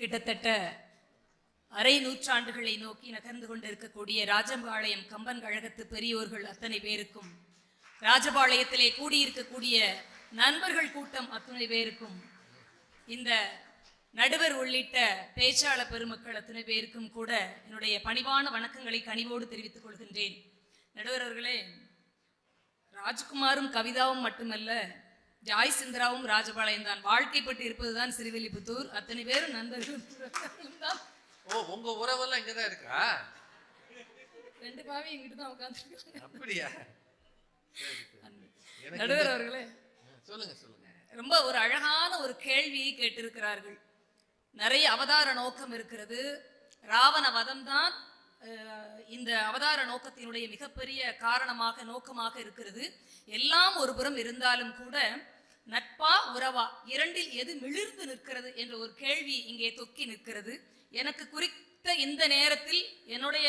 கிட்டத்தட்ட அரை நூற்றாண்டுகளை நோக்கி நகர்ந்து கொண்டிருக்கக்கூடிய ராஜபாளையம் கம்பன் கழகத்து பெரியோர்கள் அத்தனை பேருக்கும் ராஜபாளையத்திலே கூடியிருக்கக்கூடிய நண்பர்கள் கூட்டம் அத்தனை பேருக்கும் இந்த நடுவர் உள்ளிட்ட பேச்சாளர் பெருமக்கள் அத்தனை பேருக்கும் கூட என்னுடைய பணிவான வணக்கங்களை கனிவோடு தெரிவித்துக் கொள்கின்றேன். நடுவர் அவர்களே ராஜ்குமாரும் கவிதாவும் மட்டுமல்ல ஜாய் சிந்தராவும் ராஜபாளையம் தான். வாழ்க்கைப்பட்டு இருப்பதுதான் சிறுவில்லிபுத்தூர். அத்தனை பேரும் நண்பர்கள் தான். ஓ உங்க உறவெல்லாம் இங்கதான் இருக்கா? ரெண்டு பாவி எங்கிட்ட தான் உட்காந்துருக்காங்க அப்படியா? நடுவர் அவர்களே. சொல்லுங்க சொல்லுங்க. ரொம்ப ஒரு அழகான ஒரு கேள்வியை கேட்டிருக்கிறார்கள். நிறைய அவதார நோக்கம் இருக்கிறது. ராவண வதம் தான் இந்த அவதார நோக்கத்தினுடைய மிகப்பெரிய காரணமாக நோக்கமாக இருக்கிறது. எல்லாம் ஒரு புறம் இருந்தாலும் கூட நட்பா உறவா இரண்டில் எது மிளிர்ந்து நிற்கிறது என்ற ஒரு கேள்வி இங்கே தொக்கி நிற்கிறது. எனக்கு குறித்த இந்த நேரத்தில் என்னுடைய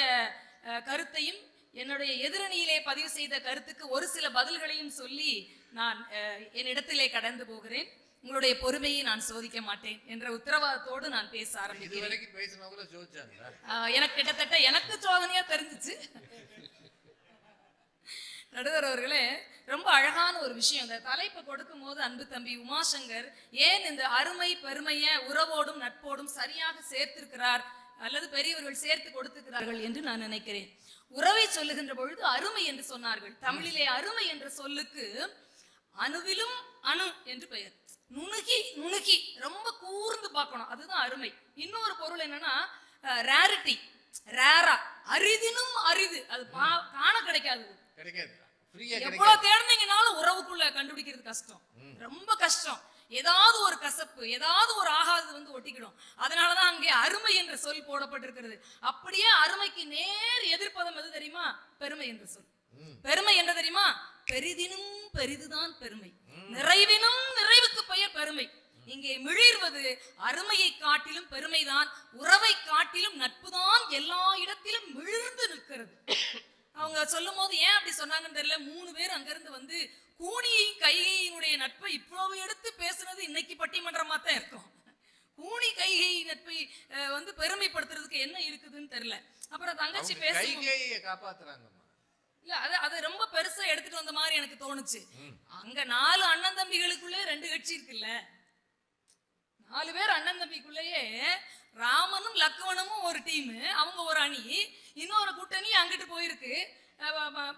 கருத்தையும் என்னுடைய எதிரணியிலே பதிவு செய்த கருத்துக்கு ஒரு சில பதில்களையும் சொல்லி நான் என் என்னிடத்திலே கடந்து போகிறேன். உங்களுடைய பொறுமையை நான் சோதிக்க மாட்டேன் என்ற உத்தரவாதத்தோடு நான் பேச ஆரம்பிக்கிறேன். எனக்கு கிட்டத்தட்ட எனக்கு சோதனையா தெரிஞ்சுச்சு. நடுவர் அவர்களே ரொம்ப அழகான ஒரு விஷயம். இந்த தலைப்பை கொடுக்கும் போது அன்பு தம்பி உமாசங்கர் ஏன் இந்த அருமை பெருமைய உறவோடும் நட்போடும் சரியாக சேர்த்திருக்கிறார் அல்லது பெரியவர்கள் சேர்த்து கொடுத்திருக்கிறார்கள் என்று நான் நினைக்கிறேன். உறவை சொல்லுகின்ற பொழுது அருமை என்று சொன்னார்கள். தமிழிலே அருமை என்ற சொல்லுக்கு அணுவிலும் அணு என்று பெயர். நுணுகி நுணுகி ரொம்ப கூர்ந்து பார்க்கணும். அதுதான் அருமை. இன்னொரு பொருள் என்னன்னா ரேரிட்டி ரேரா அரிதினும் அரிது. அது காண கிடைக்காது. கிடைக்காது. எவ்வளவு தேடினீங்கனாலும் உறவுக்குள்ள கண்டுபிடிக்கிறது கஷ்டம். ரொம்ப கஷ்டம். ஏதாவது ஒரு கசப்பு ஏதாவது ஒரு ஆகாதது வந்து ஒட்டிக்கிடும். அதனாலதான் அங்கே அருமை என்ற சொல் போடப்பட்டிருக்கிறது. அப்படியே அருமைக்கு நேர் எதிர்ப்பதம் எது தெரியுமா? பெருமை என்ற சொல். பெருமை என்ன தெரியுமா? பெரிதினும் பெரிதுதான் பெருமை. நிறைவினும் நிறைவுக்கு பெயர் பெருமை. இங்கே மிளிர்வது அருமையை காட்டிலும் பெருமைதான் உறவை காட்டிலும் நட்புதான் எல்லா இடத்திலும் மிளிர்ந்து நிற்கிறது. அவங்க சொல்லும் போது ஏன் அப்படி சொன்னாங்கன்னு தெரியல. மூணு பேர் அங்கிருந்து வந்து கூனியை கைகையினுடைய நட்பை இவ்வளவு எடுத்து பேசுனது இன்னைக்கு பட்டிமன்றமா தான் இருக்கும். கூனி கைகை நட்பை அஹ், வந்து பெருமைப்படுத்துறதுக்கு என்ன இருக்குதுன்னு தெரியல. அப்புறம் தங்கச்சி பேச கைகையை காப்பாத்துறாங்கம்மா. இல்ல அது அது ரொம்ப பெருசா எடுத்துட்டு வந்த மாதிரி எனக்கு தோணுச்சு. அங்க நாலு அண்ணன் தம்பிகளுக்குள்ளே ரெண்டு கட்சி இருக்குல்ல. நாலு பேர் அண்ணன் தம்பிக்குள்ளேயே ராமனும் லக்குவனும் ஒரு டீம் அவங்க ஒரு அணி. இன்னொரு கூட்டணி அங்கிட்டு போயிருக்கு.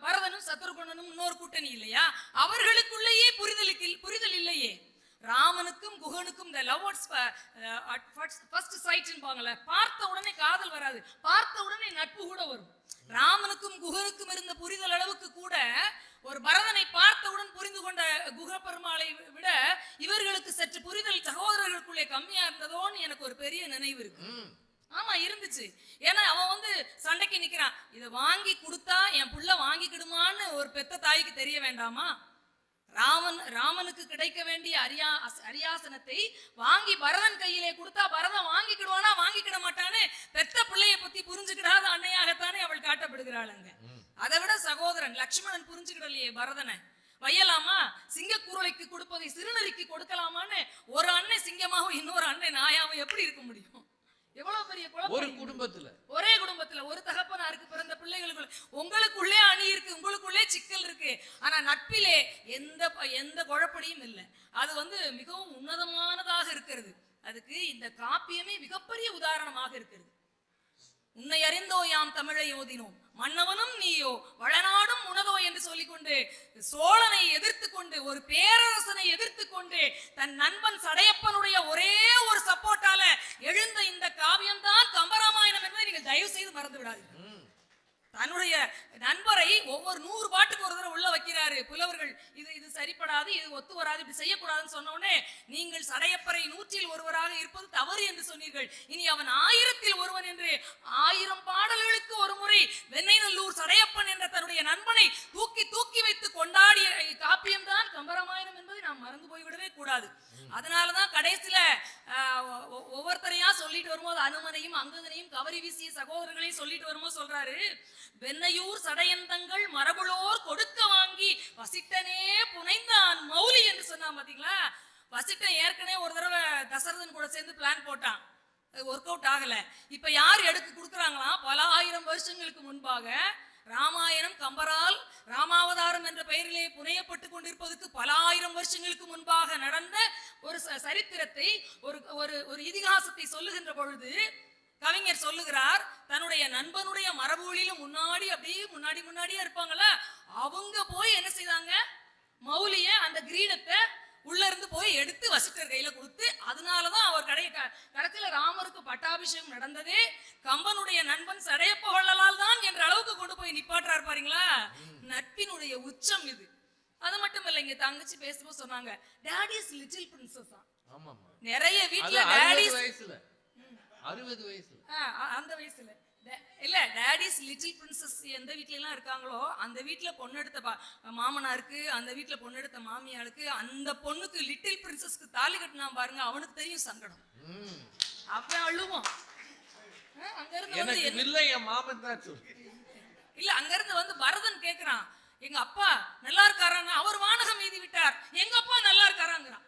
பரதனும் சத்ருகுணனும் இன்னொரு கூட்டணி இல்லையா? அவர்களுக்குள்ளேயே புரிதலுக்கு புரிதல் இல்லையே. ராமனுக்கும் குகனுக்கும் இந்த லவ் ஃபர்ஸ்ட் சைட்பாங்கல்ல பார்த்த உடனே காதல் வராது. பார்த்த உடனே நட்பு கூட வரும். ராமனுக்கும் குகனுக்கும் இருந்த புரிதல் அளவுக்கு கூட ஒரு பரதனை பார்த்தவுடன் புரிந்து கொண்ட குக பெருமாளை விட இவர்களுக்கு சற்று புரிதல் சகோதரர்களுக்குள்ளே கம்மியா இருந்ததோன்னு எனக்கு ஒரு பெரிய நினைவு இருக்கு. ஆமா இருந்துச்சு. ஏன்னா அவன் வந்து சண்டைக்கு நிக்கிறான். இதை வாங்கி கொடுத்தா என் புள்ள வாங்கிக்கிடுமான்னு ஒரு பெத்த தாய்க்கு தெரிய வேண்டாமா? ராமன் ராமனுக்கு கிடைக்க வேண்டிய அரியா அரியாசனத்தை வாங்கி பரதன் கையிலே கொடுத்தா பரதன் வாங்கிக்கிடுவானா வாங்கிக்கிட மாட்டானே? பெத்த பிள்ளைய பத்தி புரிஞ்சுக்கிடாத அன்னையாகத்தானே அவள் காட்டப்படுகிறாள் அங்க அதை விட சகோதரன் லக்ஷ்மணன் புரிஞ்சுக்கிடலையே பரதனை. வையலாமா சிங்கக்குரலைக்கு கொடுப்பதை சிறுநரிக்கு கொடுக்கலாமான்னு ஒரு அண்ணன் சிங்கமாவும் இன்னொரு அண்ணன் நாயாவும் எப்படி இருக்க முடியும்? எவ்வளவு பெரிய ஒரு குடும்பத்துல. ஒரே குடும்பத்துல ஒரு பிறந்த பிள்ளைகளுக்குள்ள உங்களுக்குள்ளே அணி இருக்கு உங்களுக்குள்ளே சிக்கல் இருக்கு. ஆனா நட்பிலே எந்த எந்த குழப்படியும் இல்லை. அது வந்து மிகவும் உன்னதமானதாக இருக்கிறது. அதுக்கு இந்த காப்பியமே மிகப்பெரிய உதாரணமாக இருக்கிறது. உன்னை அறிந்தோ யாம் தமிழை ஓதினோம். மன்னவனும் நீயோ வளநாடும் உனதோ என்று சொல்லிக்கொண்டு சோழனை எதிர்த்து கொண்டு ஒரு பேரரசனை எதிர்த்து கொண்டு தன் நண்பன் சடையப்பனுடைய ஒரே ஒரு சப்போர்ட்டால எழுந்த இந்த காவியம் தான் கம்பராமாயணம் என்பதை நீங்கள் தயவு செய்து மறந்து விடாதீர்கள் தன்னுடைய நண்பரை ஒவ்வொரு நூறு பாட்டுக்கு ஒரு தடவை உள்ள வைக்கிறாரு. புலவர்கள் இது இது சரிப்படாது இது ஒத்து வராது இப்படி செய்யக்கூடாதுன்னு சொன்ன உடனே நீங்கள் சடையப்பரை நூற்றில் ஒருவராக இருப்பது தவறு என்று சொன்னீர்கள். இனி அவன் ஆயிரத்தில் ஒருவன் என்று ஆயிரம் பாடல்களுக்கு ஒரு முறை வெண்ணெய்நல்லூர் சடையப்பன் என்ற தன்னுடைய நண்பனை தூக்கி தூக்கி வைத்து கொண்டாடிய காப்பியம் தான் கம்பராமாயணம் என்பதை நாம் மறந்து போய்விடவே கூடாது. அதனாலதான் கடைசியில ஆஹ், ஒவ்வொருத்தரையா சொல்லிட்டு வரும்போது அனுமனையும் அங்கதனையும் கவரி வீசிய சகோதரர்களையும் சொல்லிட்டு வரும்போது சொல்றாரு வெண்ணையூர் சடையந்தங்கள் மரபுளோர் கொடுக்க வாங்கி வசிட்டனே புனைந்தான் மௌலி என்று சொன்னான் பாத்தீங்களா? வசிட்டன் ஏற்கனவே ஒரு தடவை தசரதன் கூட சேர்ந்து பிளான் போட்டான். ஒர்க் அவுட் ஆகல. இப்ப யார் எடுத்து கொடுக்குறாங்களாம் பல ஆயிரம் வருஷங்களுக்கு முன்பாக ராமாயணம் கம்பரால் ராமாவதாரம் என்ற பெயரிலே புனையப்பட்டு கொண்டிருப்பதற்கு பல ஆயிரம் வருஷங்களுக்கு முன்பாக நடந்த ஒரு ச- சரித்திரத்தை ஒரு ஒரு ஒரு இதிகாசத்தை சொல்லுகின்ற பொழுது கவிஞர் சொல்லுகிறார் தன்னுடைய நண்பனுடைய மரபுகளிலும் முன்னாடி அப்படியே முன்னாடி முன்னாடியே இருப்பாங்கல்ல அவங்க போய் என்ன செய்தாங்க? மௌலிய அந்த கிரீடத்தை உள்ள இருந்து போய் எடுத்து வசிட்டர் கையில கொடுத்து அதனாலதான் அவர் கடை க- கடைசியில ராமருக்கு பட்டாபிஷேகம் நடந்ததே. கம்பனுடைய நண்பன் சடையப்ப வள்ளலால் தான் என்ற அளவுக்கு கொண்டு போய் நிப்பாட்டுறாரு பாருங்களா. நட்பினுடைய உச்சம் இது. அது மட்டும் இல்ல இங்க தங்கச்சி பேசும்போது சொன்னாங்க டேடிஸ் லிட்டில் பிரின்சஸ் ஆமாமா நிறைய அறுபது டேடிஸ் அறுபது வயசுல அந்த வயசுல. இல்ல டேடிஸ் லிட்டில் பிரின்சஸ் எந்த வீட்ல எல்லாம் இருக்காங்களோ அந்த வீட்ல பொண்ணெடுத்த பா- மாமனாருக்கு அந்த வீட்ல பொண்ணெடுத்த மாமியாருக்கு அந்த பொண்ணுக்கு லிட்டில் பிரின்சஸ்க்கு தாலி கட்டினா பாருங்க அவனுக்கு தெரியும் சங்கடம். ம். அவன் அழுவான் ஆ, அங்க இருந்து வந்து இல்லை என் மாமன் தான் இல்ல அங்க இருந்து வந்து பரதன் கேக்குறான். எங்க அப்பா நல்லா இருக்காரான்னு அவர் வானகம் மீதி விட்டார். எங்க அப்பா நல்லா இருக்காராங்கிறான்.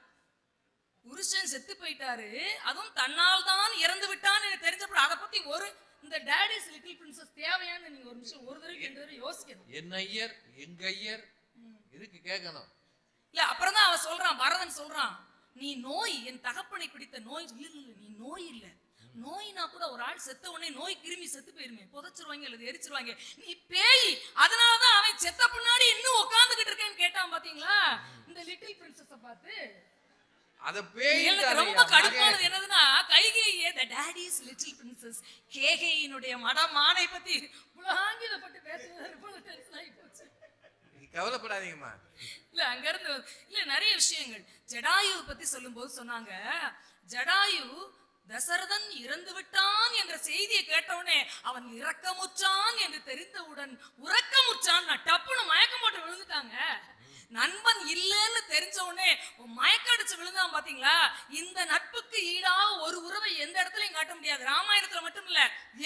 செத்து போயிட்டாரு. அதுவும் தன்னால் தான் இறந்து விட்டான்னு எனக்கு தெரிஞ்சப்பட அதை பத்தி ஒரு இந்த டேடிஸ் லிட்டில் பிரின்சஸ் தேவையான்னு நீங்க ஒரு நிமிஷம் ஒரு தடவை ரெண்டு தடவை யோசிக்கணும். என் ஐயர் எங்க ஐயர்? இதுக்கு கேட்கணும் இல்ல அப்புறம் தான் அவன் சொல்றான் பரதன் சொல்றான் நீ நோய் என் தகப்பனை பிடித்த நோய் இல்ல இல்ல நீ நோய் இல்ல. நோய்னா கூட ஒரு ஆள் செத்த உடனே நோய் கிருமி செத்து போயிருமே புதைச்சிருவாங்க அல்லது எரிச்சிருவாங்க. நீ பேய் அதனாலதான் அவன் செத்த பின்னாடி இன்னும் உட்கார்ந்துகிட்டு இருக்கேன்னு கேட்டான் பாத்தீங்களா? இந்த லிட்டில் பிரின்சஸ பார்த்து அத பேய் எனக்கு ரொம்ப கடுப்பானது என்னதுன்னா கைகேயே த டாடிஸ் லிட்டில் பிரின்சஸ் கேகேயினுடைய மடமானை பத்தி உலகாங்கிதப்பட்டு பேசுறது ரொம்ப டென்ஷன் ஆகி போச்சு. கவலைப்படாதீங்கம்மா. இல்ல அங்க இருந்து இல்ல நிறைய விஷயங்கள். ஜடாயுவை பத்தி சொல்லும்போது சொன்னாங்க ஜடாயு தசரதன் இறந்து விட்டான் என்ற செய்தியை கேட்டவுடனே அவன் இரக்கமுற்றான் என்று தெரிந்தவுடன் உறக்கமுற்றான். நான் டப்புன்னு மயக்கம் போட்டு விழுந்துட்டாங்க. நண்பன் இல்லைன்னு தெரிஞ்ச உடனே மயக்க அடிச்சு விழுந்தான் பாத்தீங்களா? இந்த நட்புக்கு ஈடாக ஒரு உறவை எந்த இடத்துலயும் காட்ட முடியாது. ராமாயணத்துல மட்டும் இல்ல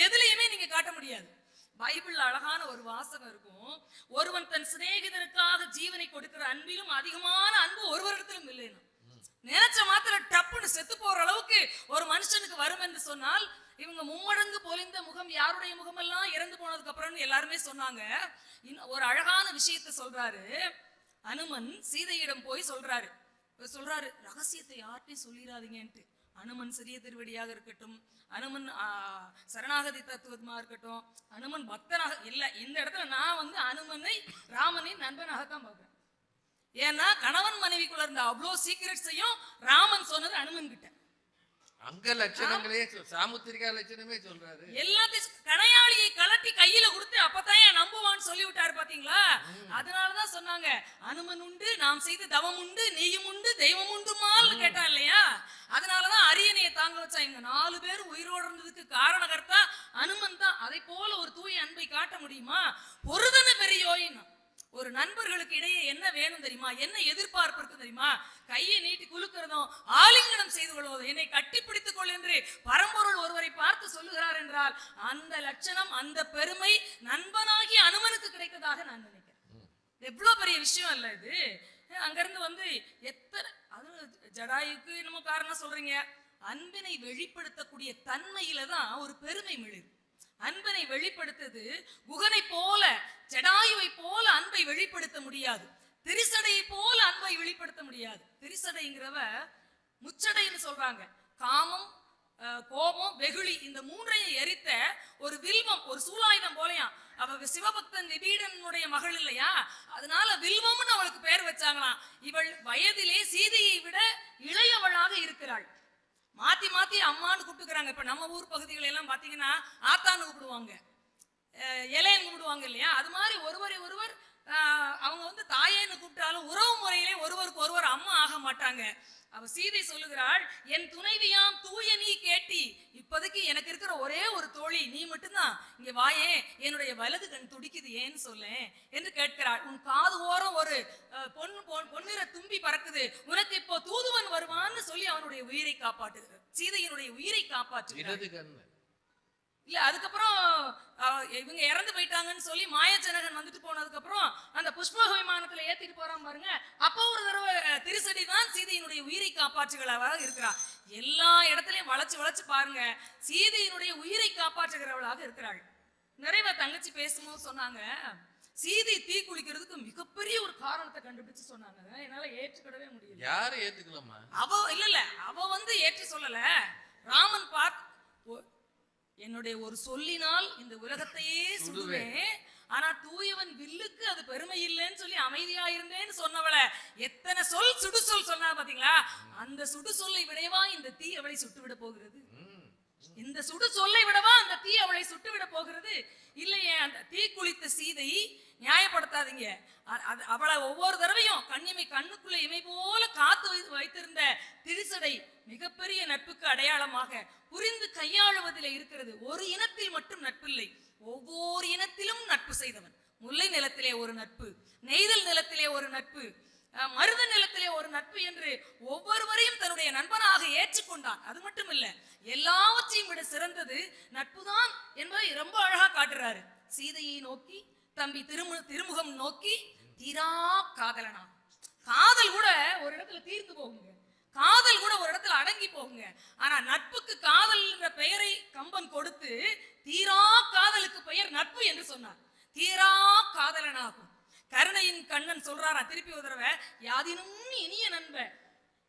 எதுலயுமே நீங்க காட்ட முடியாது. பைபிள்ல அழகான ஒரு வாசகம் இருக்கும். ஒருவன் தன் சிநேகிதருக்காக ஜீவனை கொடுக்கிற அன்பிலும் அதிகமான அன்பு ஒருவரிடத்திலும் இல்லைன்னு. நினைச்ச மாத்திர டப்புன்னு செத்து போற அளவுக்கு ஒரு மனுஷனுக்கு வரும் என்று சொன்னால் இவங்க மும்மடங்கு பொலிந்த முகம் யாருடைய முகமெல்லாம் இறந்து போனதுக்கு அப்புறம் எல்லாருமே சொன்னாங்க. ஒரு அழகான விஷயத்தை சொல்றாரு. அனுமன் சீதையிடம் போய் சொல்றாரு. சொல்றாரு ரகசியத்தை யார்ட்டையும் சொல்லிடாதீங்கன்ட்டு அனுமன் சிறிய திருவடியாக இருக்கட்டும் அனுமன் சரணாகதி தத்துவமா இருக்கட்டும் அனுமன் பக்தனாக இல்லை இந்த இடத்துல நான் வந்து அனுமனை ராமனின் நண்பனாகத்தான் பார்க்குறேன். ஏன்னா கணவன் மனைவிக்குள்ள இருந்த அவ்வளோ சீக்கிரட்ஸையும் ராமன் சொன்னது அனுமன் கிட்ட அங்க லட்சணங்களே சாமுத்திரிகா லட்சணமே சொல்றாரு. எல்லாத்தையும் கணையாளியை கலட்டி கையில கொடுத்து அப்பதான் என் நம்புவான்னு சொல்லி விட்டாரு பாத்தீங்களா? அதனாலதான் சொன்னாங்க அனுமன் உண்டு நாம் செய்த தவம் உண்டு நெய்யும் உண்டு தெய்வம் உண்டுமான்னு கேட்டான் இல்லையா? அதனாலதான் அரியணையை தாங்க வச்சா இங்க நாலு பேர் உயிரோடு இருந்ததுக்கு காரணகர்த்தா அனுமன் தான். அதை போல ஒரு தூய அன்பை காட்ட முடியுமா? பொருதன பெரியோயின்னா ஒரு நண்பர்களுக்கு இடையே என்ன வேணும் தெரியுமா? என்ன எதிர்பார்ப்பு இருக்கு தெரியுமா? கையை நீட்டி குலுக்கிறதும் ஆலிங்கனம் செய்து கொள்வதும் என்னை கட்டிப்பிடித்துக் கொள் என்று பரம்பொருள் ஒருவரை பார்த்து சொல்லுகிறார் என்றால் அந்த லட்சணம் அந்த பெருமை நண்பனாகி அனுமனுக்கு கிடைத்ததாக நான் நினைக்கிறேன். எவ்வளவு பெரிய விஷயம் அல்ல இது. அங்கிருந்து வந்து எத்தனை அது ஜடாயுக்கு என்னமோ காரணம் சொல்றீங்க. அன்பினை வெளிப்படுத்தக்கூடிய தன்மையில தான் ஒரு பெருமை மிழுது அன்பனை வெளிப்படுத்துது குகனை போல ஜடாயுவை போல அன்பை வெளிப்படுத்த முடியாது. திரிசடையை போல அன்பை வெளிப்படுத்த முடியாது. திரிசடைங்கிறவ முச்சடைன்னு சொல்றாங்க. காமம் கோபம் வெகுளி இந்த மூன்றையும் எரித்த ஒரு வில்வம் ஒரு சூலாயுதம் போலயாம் அவ சிவபக்தன் நிபீடனுடைய மகள் இல்லையா? அதனால வில்வம்னு அவளுக்கு பேர் வச்சாங்களாம். இவள் வயதிலே சீதையை விட இளையவளாக இருக்கிறாள். மாத்தி மாத்தி அம்மான்னு கூப்பிட்டுக்கிறாங்க. இப்ப நம்ம ஊர் பகுதிகள் எல்லாம் பாத்தீங்கன்னா ஆத்தான்னு கூப்பிடுவாங்க. இலையன்னு கூப்பிடுவாங்க இல்லையா? அது மாதிரி ஒருவரை ஒருவர் அவங்க வந்து தாயேன்னு கூப்பிட்டாலும் உறவு முறையிலே ஒருவருக்கு ஒருவர் அம்மா ஆக மாட்டாங்க. அவ சீதை சொல்லுகிறாள் என் துணைவியாம் தூய நீ கேட்டி. இப்போதைக்கு எனக்கு இருக்கிற ஒரே ஒரு தோழி நீ மட்டும்தான். இங்க வாயே என்னுடைய வலது கண் துடிக்குது ஏன்னு சொல்லேன் என்று கேட்கிறாள். உன் காது ஓரம் ஒரு அஹ், பொன் பொன்- பொன்னிற தும்பி பறக்குது. உனக்கு இப்போ தூதுவன் வருவான்னு சொல்லி அவனுடைய உயிரை காப்பாற்றுகிறார் சீதையினுடைய உயிரை காப்பாற்று இல்ல அதுக்கப்புறம் இவங்க இறந்து போயிட்டாங்கன்னு சொல்லி மாயஜனகன் வந்துட்டு போனதுக்கு அப்புறம் அந்த புஷ்ப விமானத்துல ஏத்திட்டு போறான் பாருங்க. அப்போ ஒரு தடவை அஹ், திருசடி தான் சீதையினுடைய உயிரை காப்பாற்றுகளவாக இருக்கிறா எல்லா இடத்துலயும் வளைச்சு வளைச்சு பாருங்க சீதையினுடைய உயிரை காப்பாற்றுகிறவளாக இருக்கிறாள். நிறைவா தங்கச்சி பேசும்போது சொன்னாங்க சீதை தீ குளிக்கிறதுக்கு மிகப்பெரிய ஒரு காரணத்தை கண்டுபிடிச்சு சொன்னாங்க. என்னால ஏற்றுக்கிடவே முடியல. யாரும் ஏத்துக்கலாமா அவ இல்ல இல்ல அவ வந்து ஏற்று சொல்லல. ராமன் பார்த் ஒ- என்னுடைய ஒரு சொல்லினால் இந்த உலகத்தையே சுடுவேன். ஆனா தூயவன் வில்லுக்கு அது பெருமை இல்லைன்னு சொல்லி அமைதியா இருந்தேன்னு சொன்னவள. எத்தனை சொல் சுடு சொல் சொன்னா பாத்தீங்களா? அந்த சுடு சொல்லை விடவா இந்த தீ அவளை சுட்டு விட போகிறது. இந்த சுடு சொல்லை விடவா அந்த தீ அவளை சுட்டு விட போகிறது? இல்லையே அந்த தீ குளித்த சீதை நியாயப்படுத்தாதீங்க. அவளை ஒவ்வொரு தடவையும் கண்ணிமை கண்ணுக்குள்ள இமை போல காத்து வை- வைத்திருந்த திருசடை மிகப்பெரிய நட்புக்கு அடையாளமாக புரிந்து கையாளுவதில் இருக்கிறது. ஒரு இனத்தில் மட்டும் நட்பில்லை. ஒவ்வொரு இனத்திலும் நட்பு செய்தவன். முல்லை நிலத்திலே ஒரு நட்பு நெய்தல் நிலத்திலே ஒரு நட்பு மருத நிலத்திலே ஒரு நட்பு என்று ஒவ்வொருவரையும் தன்னுடைய நண்பனாக ஏற்றுக்கொண்டான். அது மட்டும் இல்ல எல்லாவற்றையும் விட சிறந்தது நட்புதான் என்பதை ரொம்ப அழகா காட்டுறாரு. சீதையை நோக்கி தம்பி திருமு திருமுகம் நோக்கி தீரா காதலனா. காதல் கூட ஒரு இடத்துல தீர்ந்து போகுங்க. காதல் கூட ஒரு இடத்துல அடங்கி போகுங்க. ஆனா நட்புக்கு காதல் பெயரை கம்பன் கொடுத்து தீரா காதலுக்கு பெயர் நட்பு என்று சொன்னார். தீரா காதலனாகும். கருணையின் கண்ணன் சொல்றாரா திருப்பி ஒரு தடவை யாதினும் இனிய நண்ப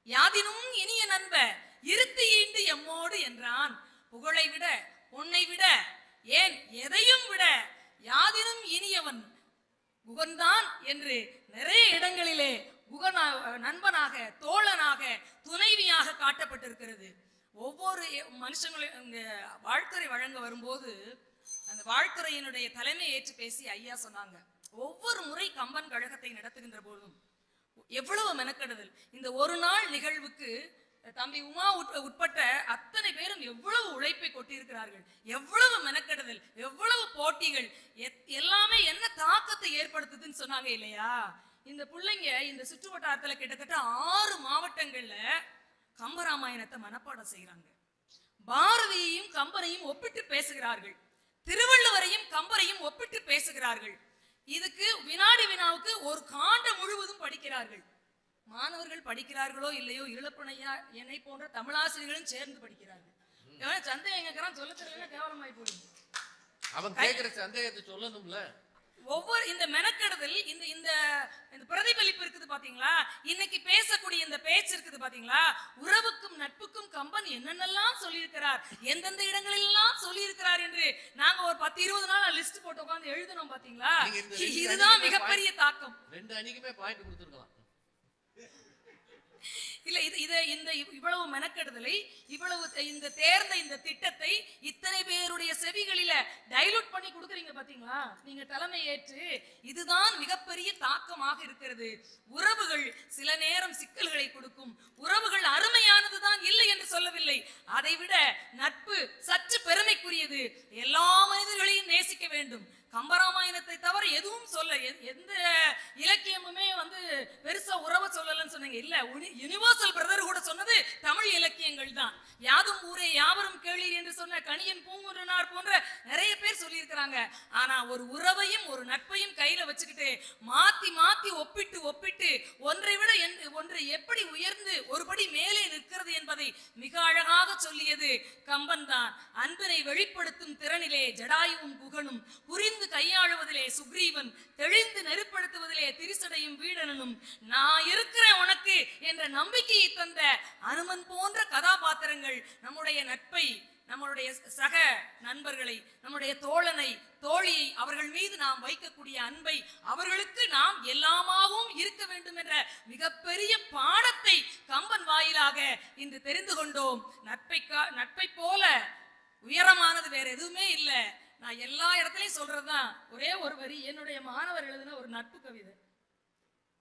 யாதினும் இனிய நண்ப இருத்தி ஈண்டு எம்மோடு என்றான். புகழை விட பொன்னை விட ஏன் எதையும் விட யாதினும் இனியவன் குகன்தான் என்று நிறைய இடங்களிலே குகனா நண்பனாக தோழனாக துணைவியாக காட்டப்பட்டிருக்கிறது. ஒவ்வொரு மனுஷங்களும் வாழ்த்துறை வழங்க வரும்போது அந்த வாழ்த்துறையினுடைய தலைமை ஏற்று பேசி ஐயா சொன்னாங்க. ஒவ்வொரு முறை கம்பன் கழகத்தை நடத்துகின்ற போதும் எவ்வளவு மெனக்கெடுதல். இந்த ஒரு நாள் நிகழ்வுக்கு தம்பி உமா உட்- உட்பட்ட அத்தனை பேரும் எவ்வளவு உழைப்பை கொட்டியிருக்கிறார்கள் எவ்வளவு மெனக்கெடுதல் எவ்வளவு போட்டிகள் எத்- எல்லாமே என்ன தாக்கத்தை ஏற்படுத்துதுன்னு சொன்னாங்க இல்லையா? இந்த பிள்ளைங்க இந்த சுற்று வட்டாரத்துல கிட்டத்தட்ட ஆறு மாவட்டங்கள்ல கம்பராமாயணத்தை மனப்பாடம் செய்யறாங்க பாரதியையும் கம்பனையும் ஒப்பிட்டு பேசுகிறார்கள். திருவள்ளுவரையும் கம்பரையும் ஒப்பிட்டு பேசுகிறார்கள். இதுக்கு வினாடி வினாவுக்கு ஒரு காண்டம் முழுவதும் படிக்கிறார்கள். மாணவர்கள் படிக்கிறார்களோ இல்லையோ இளப்பனையா என்னை போன்ற தமிழாசிரியர்களும் சேர்ந்து படிக்கிறார்கள். எவனா சந்தை எங்கிறான் சொல்ல தெரியல கேவலமாய் போடும் அவன் கேக்குற சந்தேகத்தை சொல்லணும்ல? ஒவ்வொரு இந்த மெனக்கெடுதல் இந்த இந்த இந்த பிரதிபலிப்பு இருக்குது பாத்தீங்களா? இன்னைக்கு பேசக்கூடிய இந்த பேச்சு இருக்குது பாத்தீங்களா? உறவுக்கும் நட்புக்கும் கம்பன் என்னென்னலாம் சொல்லியிருக்கிறார் எந்தெந்த இடங்களெல்லாம் சொல்லியிருக்கிறார் என்று நாங்க ஒரு பத்து இருபது நாள் லிஸ்ட் போட்டு உட்கார்ந்து எழுதணும் பாத்தீங்களா? இதுதான் மிகப்பெரிய தாக்கம். ரெண்டு அணிக்குமே பாயிண்ட் கொடுத்துருக்கலாம். இல்லை இது இதை இந்த இவ்வளவு மெனக்கெடுதலை இவ்வளவு இந்த தேர்ந்த இந்த திட்டத்தை இத்தனை பேருடைய செவிகளில டைலூட் பண்ணி கொடுக்குறீங்க பாத்தீங்களா? நீங்க தலைமை ஏற்று இதுதான் மிகப்பெரிய தாக்கமாக இருக்கிறது. உறவுகள் சில நேரம் சிக்கல்களை கொடுக்கும். உறவுகள் அருமையானதுதான் இல்லை என்று சொல்லவில்லை. அதைவிட நட்பு சற்று பெருமைக்குரியது. எல்லா மனிதர்களையும் நேசிக்க வேண்டும். கம்பராமாயணத்தை தவிர எதுவும் சொல்ல எந்த இலக்கியமுமே வந்து பெருசா உறவை சொல்லலன்னு சொன்னீங்க. இல்ல யுனிவர்சல் பிரதர் கூட சொன்னது தமிழ் இலக்கியங்கள் தான். யாதும் ஊரே யாவரும் கேளீர் என்று சொன்ன கணியன் பூங்குன்றனார் போன்ற நிறைய பேர் சொல்லியிருக்கிறாங்க. ஆனா ஒரு உறவையும் ஒரு நட்பையும் கையில வச்சுக்கிட்டு மாத்தி மாத்தி ஒப்பிட்டு ஒப்பிட்டு ஒன்றை விட என்- ஒன்றை எப்படி உயர்ந்து ஒருபடி மேலே நிற்கிறது என்பதை மிக அழகாக சொல்லியது கம்பன் தான். அன்பினை வெளிப்படுத்தும் திறனிலே ஜடாயுவும் புகழும். புரிந்து கையாளுவதிலே சுக்ரீவன் தெளிந்து நெருப்படுத்துவதிலே திரிசடையும் வீடனனும் நான் இருக்கிறேன் உனக்கு என்ற நம்பிக்கையை தந்த அனுமன் போன்ற கதாபாத்திரங்கள் நம்முடைய நட்பை நம்மளுடைய சக நண்பர்களை நம்முடைய தோழனை தோழியை அவர்கள் மீது நாம் வைக்கக்கூடிய அன்பை அவர்களுக்கு நாம் எல்லாமாகவும் இருக்க வேண்டும் என்ற மிகப்பெரிய பாடத்தை கம்பன் வாயிலாக இன்று தெரிந்து கொண்டோம். நட்பை நட்பை போல உயரமானது வேற எதுவுமே இல்ல. நான் எல்லா இடத்துலையும் சொல்றதுதான். ஒரே ஒரு வரி என்னுடைய மாணவர் எழுதின ஒரு நட்பு கவிதை.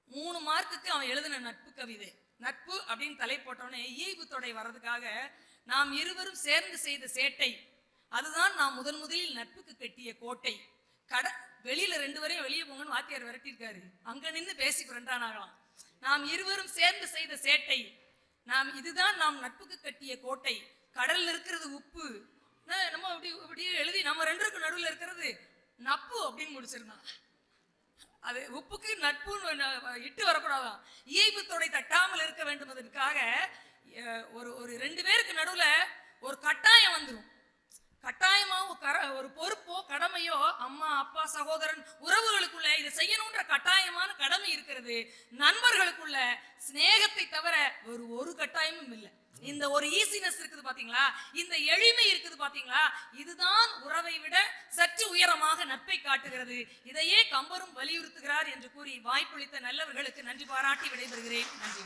மூணு மார்க்குக்கு அவன் எழுதின நட்பு கவிதை. நட்பு அப்படின்னு தலை போட்டோன்னே ஈவு தொடை வர்றதுக்காக நாம் இருவரும் சேர்ந்து செய்த சேட்டை. அதுதான் நாம் முதன் முதலில் நட்புக்கு கட்டிய கோட்டை. கட வெளியில ரெண்டு வரையும் வெளியே போங்கன்னு வாத்தியார் விரட்டியிருக்காரு. அங்க நின்று பேசி புரண்டானாகலாம் நாம் இருவரும் சேர்ந்து செய்த சேட்டை. நாம் இதுதான் நாம் நட்புக்கு கட்டிய கோட்டை. கடல்ல இருக்கிறது உப்பு. நம்ம இப்படி இப்படியே எழுதி நம்ம ரெண்டுக்கும் நடுவில் இருக்கிறது நப்பு அப்படின்னு முடிச்சிருந்தான். அது உப்புக்கு நட்புன்னு இட்டு வரக்கூடாதான். இயல்பு தொடை தட்டாமல் இருக்க வேண்டும் ஒரு ஒரு ரெண்டு பேருக்கு நடுவில் ஒரு கட்டாயம் வந்துடும் கட்டாயமா கர- ஒரு பொறுப்போ கடமையோ அம்மா அப்பா சகோதரன் உறவுகளுக்குள்ள இதை செய்யணுன்ற கட்டாயமான கடமை இருக்கிறது. நண்பர்களுக்குள்ள சிநேகத்தை தவிர ஒரு ஒரு கட்டாயமும் இல்லை. இந்த ஒரு ஈசினஸ் இருக்குது பாத்தீங்களா? இந்த எளிமை இருக்குது பாத்தீங்களா? இதுதான் உறவை விட சற்று உயரமாக நட்பை காட்டுகிறது. இதையே கம்பரும் வலியுறுத்துகிறார் என்று கூறி வாய்ப்பளித்த நல்லவர்களுக்கு நன்றி பாராட்டி விடைபெறுகிறேன். நன்றி.